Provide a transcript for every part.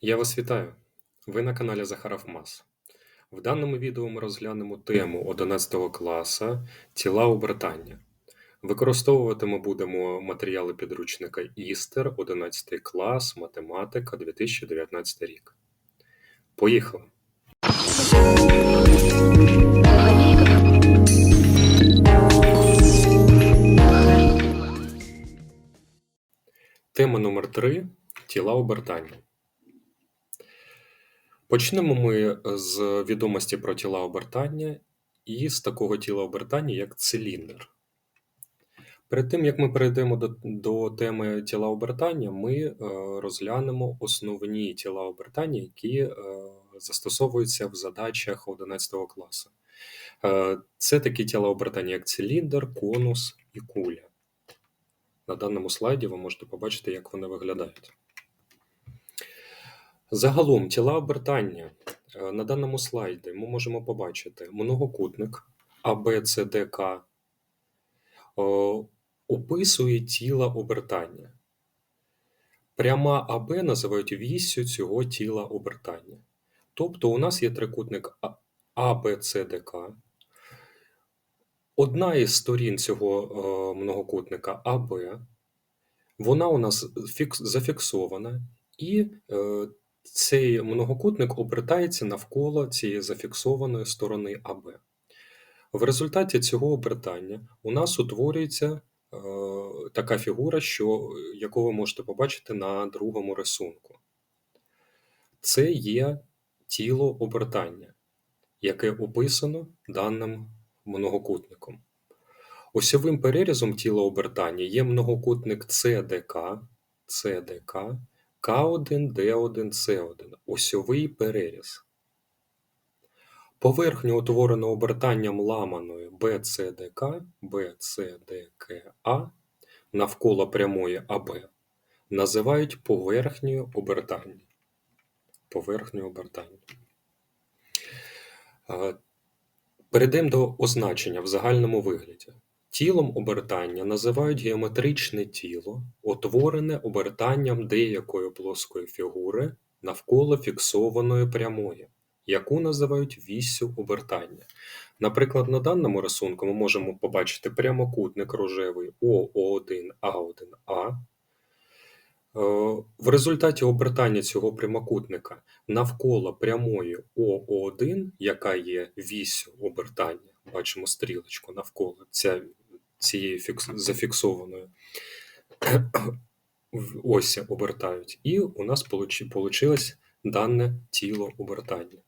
Я вас вітаю! Ви на каналі Захаров Мас. В даному відео ми розглянемо тему 11 класу тіла обертання. Використовувати ми будемо матеріали підручника Істер, 11 клас, математика, 2019 рік. Поїхали! Тема номер 3 тіла обертання. Почнемо ми з відомості про тіла обертання і з такого тіла обертання, як циліндр. Перед тим, як ми перейдемо до, до теми тіла обертання, ми е, розглянемо основні тіла обертання, які е, застосовуються в задачах 11 класу. Е, це такі тіла обертання, як циліндр, конус і куля. На даному слайді ви можете побачити, як вони виглядають. Загалом тіла обертання е, на даному слайді ми можемо побачити многокутник АБЦДК описує тіла обертання. Пряма АБ називають віссю цього тіла обертання. Тобто у нас є трикутник АБЦДК. Одна із сторін цього е, многокутника АБ, вона у нас зафіксована, і е, цей многокутник обертається навколо цієї зафіксованої сторони АБ. В результаті цього обертання у нас утворюється е, така фігура, що, яку ви можете побачити на другому рисунку. Це є тіло обертання, яке описано даним многокутником. Осьовим перерізом тіла обертання є многокутник ЦДК, ЦДК К1, Д1, С1 осьовий переріз. Поверхню утворену обертанням ламаної БЦДК, БЦДКА навколо прямої АБ називають поверхнею обертання. Поверхнею обертання. Перейдемо до означення в загальному вигляді. Тілом обертання називають геометричне тіло, утворене обертанням деякої плоскої фігури навколо фіксованої прямої, яку називають віссю обертання. Наприклад, на даному рисунку ми можемо побачити прямокутник рожевий ОО1А1А. Е, в результаті обертання цього прямокутника навколо прямої ОО1, яка є віссю обертання, бачимо стрілочку навколо ця цієї фікс... зафіксованої осі обертають, і у нас вийшло дане тіло обертання.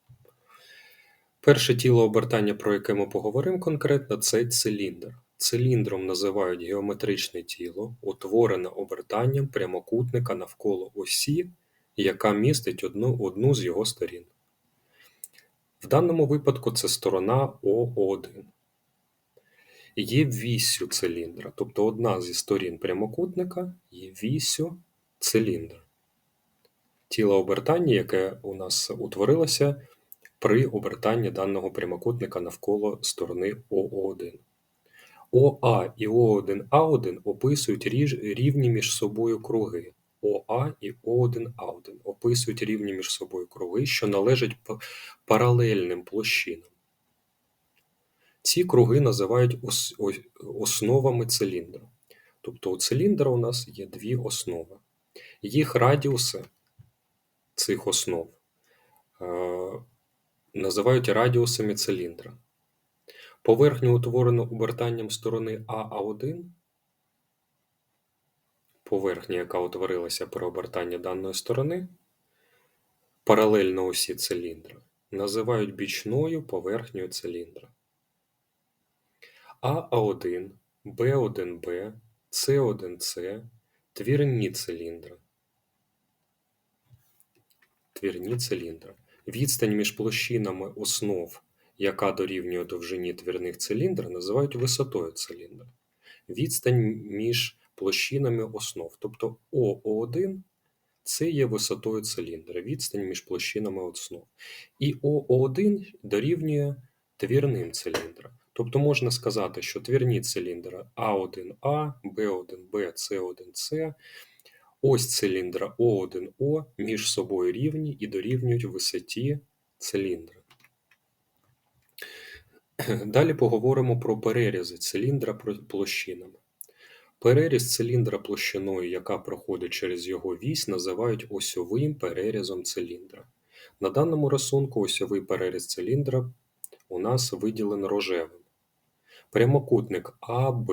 Перше тіло обертання, про яке ми поговоримо конкретно, це циліндр. Циліндром називають геометричне тіло, утворене обертанням прямокутника навколо осі, яка містить одну, одну з його сторін. В даному випадку це сторона О1 є вісю циліндра, тобто одна зі сторін прямокутника є вісю циліндра. Тіло обертання, яке у нас утворилося при обертанні даного прямокутника навколо сторони О1. ОА і О1А1 описують рівні між собою круги. ОА і О1А1 описують рівні між собою круги, що належать паралельним площинам. Ці круги називають основами циліндра. Тобто у циліндра у нас є дві основи. Їх радіуси цих основ е, називають радіусами циліндра. Поверхню утворену обертанням сторони АА1, поверхня, яка утворилася при обертанні даної сторони, паралельно осі циліндра, називають бічною поверхнею циліндра. А1, Б1Б, С1С твірні циліндра. Твірні циліндра. Відстань між площинами основ, яка дорівнює довжині твірних циліндр, називають висотою циліндра. Відстань між площинами основ, тобто ОО1 це є висотою циліндра, відстань між площинами основ. І ОО1 дорівнює твірним циліндрам. Тобто можна сказати, що твірні циліндри А1А, Б1Б, С1С ось циліндра О1О між собою рівні і дорівнюють висоті циліндра. Далі поговоримо про перерізи циліндра площинами. Переріз циліндра площиною, яка проходить через його вісь, називають осьовим перерізом циліндра. На даному рисунку осьовий переріз циліндра у нас виділено рожевим. Прямокутник АБ,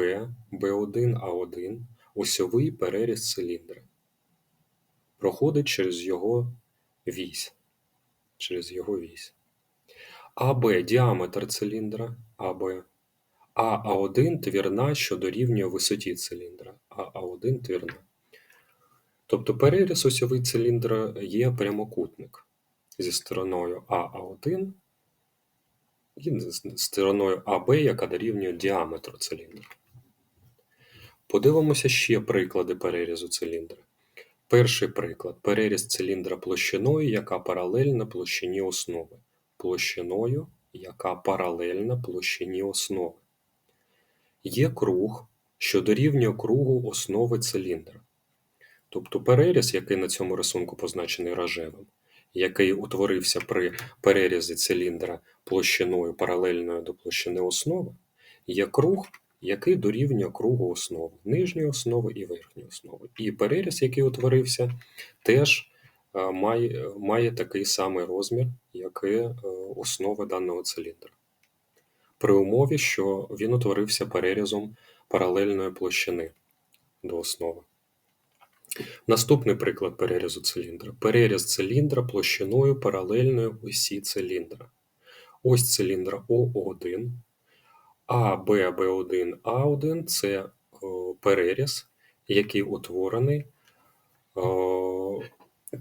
Б1, А1 осьовий переріз циліндра. Проходить через його вісь. Через його вісь. АБ діаметр циліндра АБ. А А1 твірна, що дорівнює висоті циліндра. А А1 твірна. Тобто переріз осьовий циліндра є прямокутник зі стороною А А1 і стороною АБ, яка дорівнює діаметру циліндра. Подивимося ще приклади перерізу циліндра. Перший приклад переріз циліндра площиною, яка паралельна площині основи. Площиною, яка паралельна площині основи. Є круг, що дорівнює кругу основи циліндра. Тобто переріз, який на цьому рисунку позначений рожевим, який утворився при перерізі циліндра площиною паралельною до площини основи, є круг, який дорівнює кругу основи, нижньої основи і верхньої основи. І переріз, який утворився, теж е, має, має такий самий розмір, як і е, основа даного циліндра. При умові, що він утворився перерізом паралельної площини до основи. Наступний приклад перерізу циліндра. Переріз циліндра площиною паралельною осі циліндра. Ось циліндра О1, А, Б, Б1, А1 це переріз, який утворений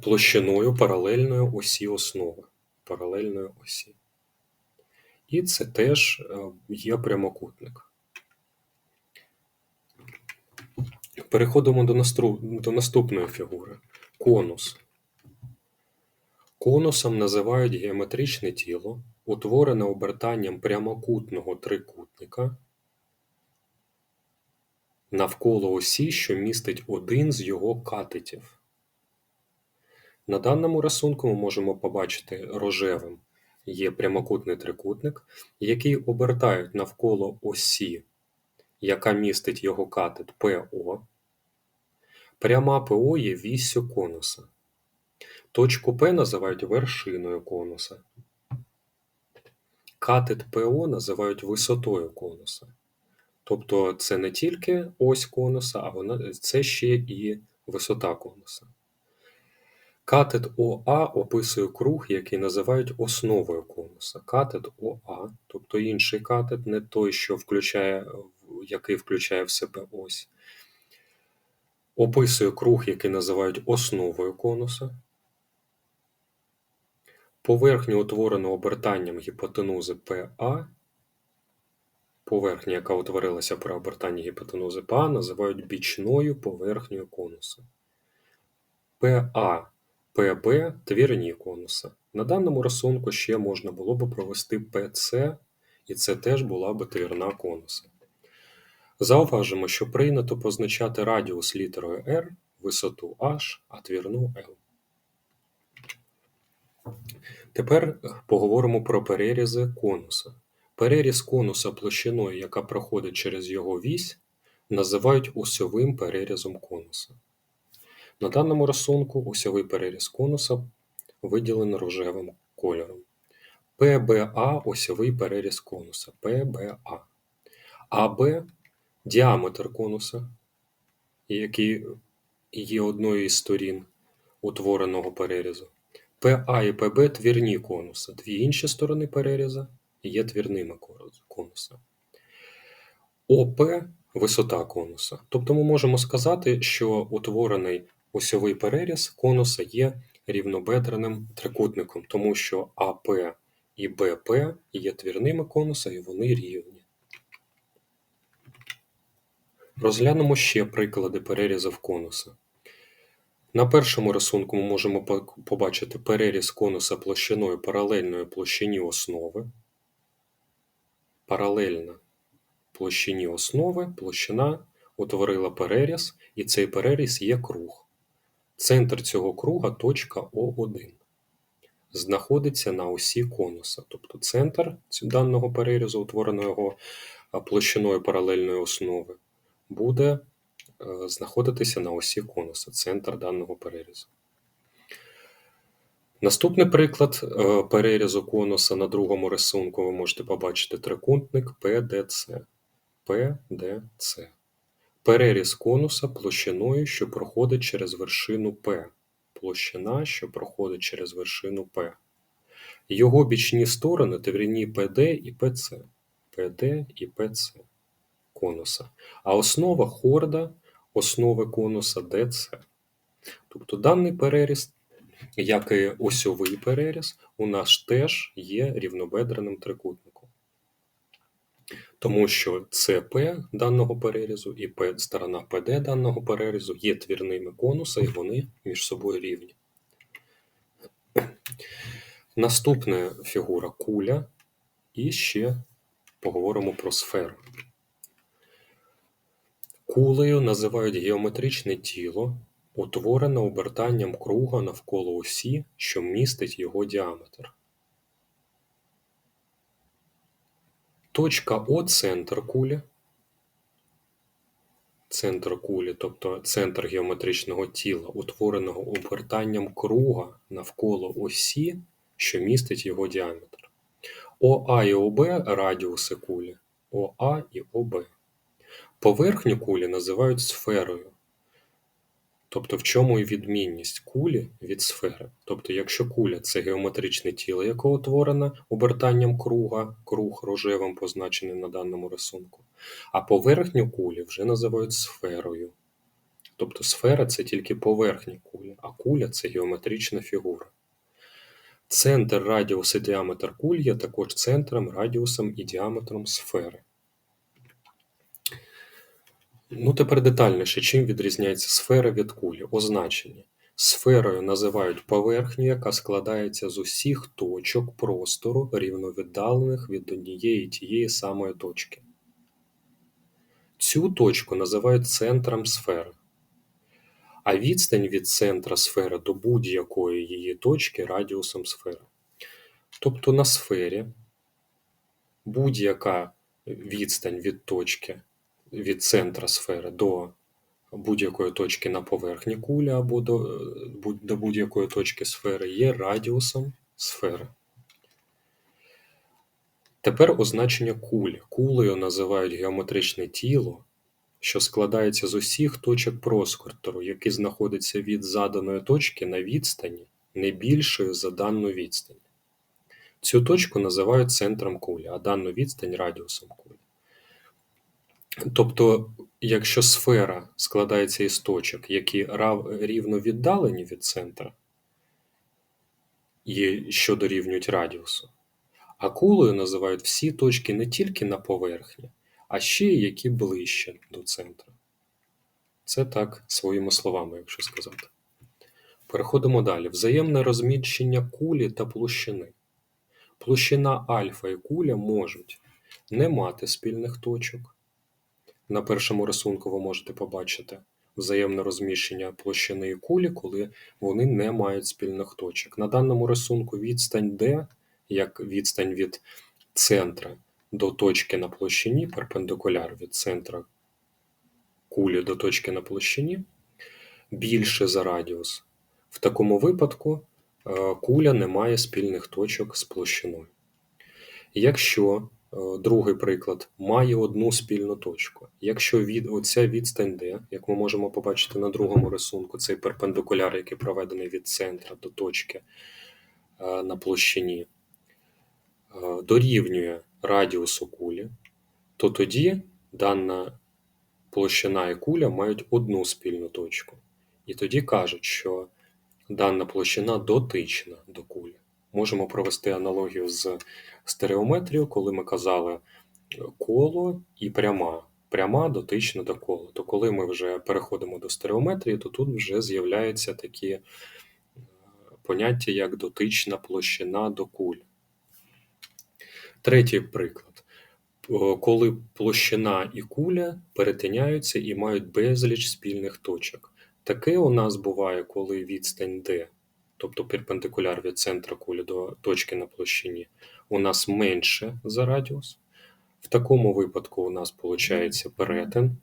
площиною паралельної осі основи. Паралельної осі. І це теж е, є прямокутник. Переходимо до, до наступної фігури. Конус. Конусом називають геометричне тіло, утворене обертанням прямокутного трикутника навколо осі, що містить один з його катетів. На даному рисунку ми можемо побачити рожевим є прямокутний трикутник, який обертають навколо осі, яка містить його катет ПО. Пряма ПО є віссю конуса. Точку П називають вершиною конуса. Катет ПО називають висотою конуса. Тобто це не тільки ось конуса, а вона, це ще і висота конуса. Катет ОА описує круг, який називають основою конуса. Катет ОА, тобто інший катет, не той, що включає, який включає в себе ось. Описує круг, який називають основою конуса. Поверхню утворену обертанням гіпотенузи ПА. Поверхня, яка утворилася при обертанні гіпотенузи ПА, називають бічною поверхнею конуса. ПА, ПБ твірні конуса. На даному рисунку ще можна було б провести ПЦ, і це теж була б твірна конуса. Зауважимо, що прийнято позначати радіус літерою R, висоту H, а твірну L. Тепер поговоримо про перерізи конуса. Переріз конуса площиною, яка проходить через його вісь, називають осьовим перерізом конуса. На даному рисунку осьовий переріз конуса виділено рожевим кольором. ПБА осьовий переріз конуса. ПБА. АБ діаметр конуса, який є одною із сторін утвореного перерізу. ПА і ПБ твірні конуса. Дві інші сторони переріза є твірними конуса. ОП висота конуса. Тобто ми можемо сказати, що утворений осьовий переріз конуса є рівнобедреним трикутником, тому що АП і БП є твірними конуса і вони рівні. Розглянемо ще приклади перерізів конуса. На першому рисунку ми можемо побачити переріз конуса площиною паралельної площині основи. Паралельна площині основи площина утворила переріз, і цей переріз є круг. Центр цього круга точка О1. Знаходиться на осі конуса. Тобто центр даного перерізу, утвореного його площиною паралельної основи, буде е, знаходитися на осі конуса, центр даного перерізу. Наступний приклад е, перерізу конуса на другому рисунку ви можете побачити трикутник PDC. PDC. Переріз конуса площиною, що проходить через вершину P. Площина, що проходить через вершину P. Його бічні сторони твірні PD і PC. PD і PC конуса. А основа хорда основи конуса DC. Тобто даний переріз як і осьовий переріз, у нас теж є рівнобедреним трикутником. Тому що ЦП даного перерізу і сторона ПД даного перерізу є твірними конуса, і вони між собою рівні. Наступна фігура куля, і ще поговоримо про сферу. Кулею називають геометричне тіло, утворене обертанням круга навколо осі, що містить його діаметр. Точка О центр кулі. Центр кулі, тобто центр геометричного тіла, утвореного обертанням круга навколо осі, що містить його діаметр. ОА і ОБ радіуси кулі, ОА і ОБ. Поверхню кулі називають сферою. Тобто в чому і відмінність кулі від сфери. Тобто, якщо куля це геометричне тіло, яке утворене обертанням круга, круг рожевим позначений на даному рисунку, а поверхню кулі вже називають сферою. Тобто сфера це тільки поверхня кулі, а куля це геометрична фігура. Центр радіус і діаметр куль є також центром, радіусом і діаметром сфери. Ну, тепер детальніше, чим відрізняється сфера від кулі? Означення. Сферою називають поверхню, яка складається з усіх точок простору, рівновіддалених від однієї тієї самої точки. Цю точку називають центром сфери. А відстань від центра сфери до будь-якої її точки радіусом сфери. Тобто на сфері будь-яка відстань від точки від центра сфери до будь-якої точки на поверхні кулі або до, до будь-якої точки сфери є радіусом сфери. Тепер означення кулі. Кулею називають геометричне тіло, що складається з усіх точок проскортору, які знаходяться від заданої точки на відстані не більшою за дану відстань. Цю точку називають центром кулі, а дану відстань радіусом кулі. Тобто, якщо сфера складається із точок, які рівно віддалені від центра, і що дорівнюють радіусу, а кулею називають всі точки не тільки на поверхні, а ще й які ближче до центру. Це так своїми словами, якщо сказати. Переходимо далі. Взаємне розміщення кулі та площини. Площина альфа і куля можуть не мати спільних точок. На першому рисунку ви можете побачити взаємне розміщення площини і кулі, коли вони не мають спільних точок. На даному рисунку відстань D, як відстань від центра до точки на площині, перпендикуляр від центра кулі до точки на площині, більше за радіус. В такому випадку е, куля не має спільних точок з площиною. Якщо другий приклад має одну спільну точку. Якщо від оця відстань D, як ми можемо побачити на другому рисунку, цей перпендикуляр, який проведений від центра до точки е, на площині, е, дорівнює радіусу кулі, то тоді дана площина і куля мають одну спільну точку. І тоді кажуть, що дана площина дотична до кулі можемо провести аналогію з стереометрією, коли ми казали е, коло і пряма. Пряма дотична до кола. То коли ми вже переходимо до стереометрії, то тут вже з'являються такі е, поняття, як дотична площина до куль. Третій приклад. Коли площина і куля перетиняються і мають безліч спільних точок. Таке у нас буває, коли відстань D, тобто перпендикуляр від центра кулі до точки на площині, у нас менше за радіус. В такому випадку у нас виходить перетин,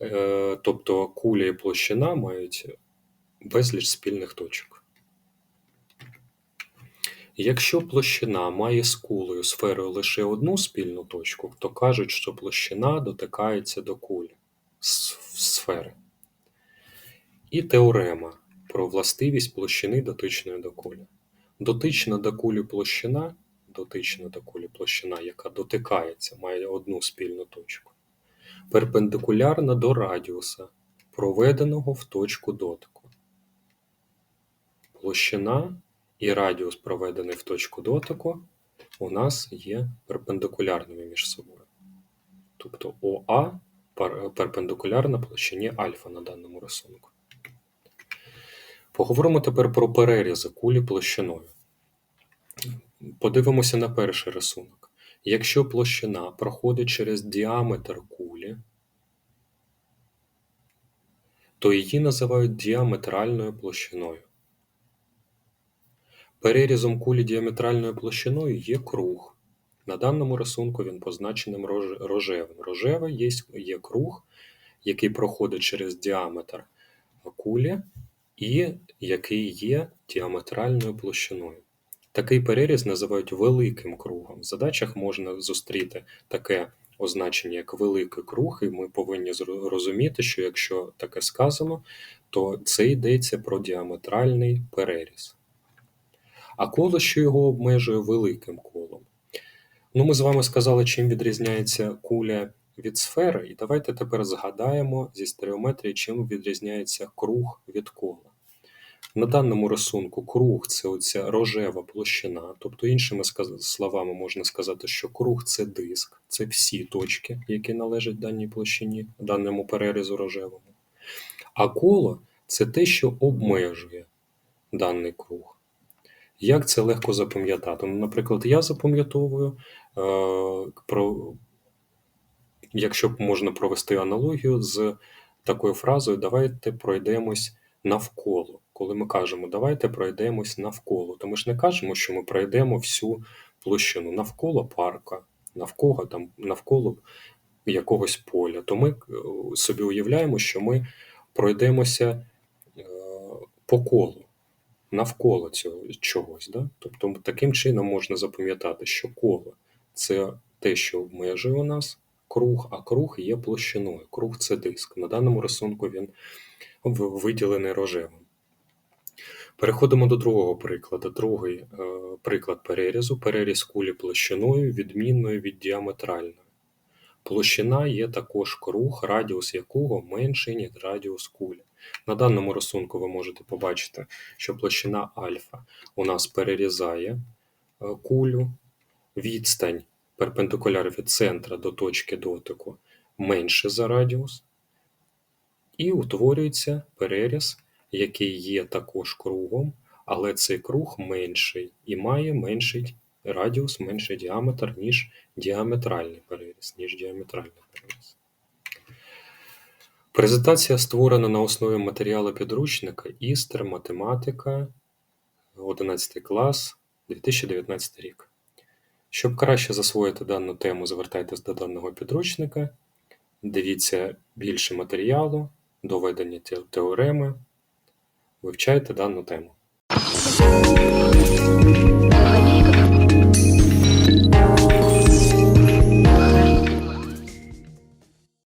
Е, тобто куля і площина мають безліч спільних точок. Якщо площина має з кулею сферою лише одну спільну точку, то кажуть, що площина дотикається до кулі сфери. І теорема про властивість площини дотичної до кулі. Дотична до кулі площина, дотична до кулі площина, яка дотикається, має одну спільну точку, перпендикулярна до радіуса, проведеного в точку дотику. Площина і радіус, проведений в точку дотику, у нас є перпендикулярними між собою. Тобто ОА перпендикулярна площині альфа на даному рисунку. Поговоримо тепер про перерізи кулі площиною. Подивимося на перший рисунок. Якщо площина проходить через діаметр кулі, то її називають діаметральною площиною. Перерізом кулі діаметральною площиною є круг. На даному рисунку він позначеним рожевим. Рожевий є, круг, який проходить через діаметр кулі і який є діаметральною площиною. Такий переріз називають великим кругом. В задачах можна зустріти таке означення, як великий круг, і ми повинні зро- розуміти, що якщо таке сказано, то це йдеться про діаметральний переріз. А коло, що його обмежує великим колом. Ну, ми з вами сказали, чим відрізняється куля від сфери, і давайте тепер згадаємо зі стереометрії, чим відрізняється круг від кола. На даному рисунку круг це оця рожева площина, тобто, іншими словами, можна сказати, що круг це диск, це всі точки, які належать даній площині, даному перерізу рожевому. А коло це те, що обмежує даний круг. Як це легко запам'ятати? Ну, наприклад, я запам'ятовую е, про якщо можна провести аналогію з такою фразою давайте пройдемось навколо. Коли ми кажемо давайте пройдемось навколо, то ми ж не кажемо, що ми пройдемо всю площину навколо парка, навколо там навколо якогось поля. То ми е, собі уявляємо, що ми пройдемося е, по колу. Навколо цього чогось, да? тобто таким чином можна запам'ятати, що коло це те, що обмежує у нас круг, а круг є площиною. Круг це диск. На даному рисунку він виділений рожевим. Переходимо до другого прикладу. Другий е, приклад перерізу. Переріз кулі площиною, відмінною від діаметральної. Площина є також круг, радіус якого менший, ніж радіус кулі. На даному рисунку ви можете побачити, що площина альфа у нас перерізає е, кулю, відстань перпендикуляр від центра до точки дотику менше за радіус, і утворюється переріз, який є також кругом, але цей круг менший і має менший радіус, менший діаметр, ніж діаметральний переріз, ніж діаметральний переріз. Презентація створена на основі матеріалу підручника Істер, математика, 11 клас, 2019 рік. Щоб краще засвоїти дану тему, звертайтесь до даного підручника, дивіться більше матеріалу, доведення теореми, Вивчаєте дану тему.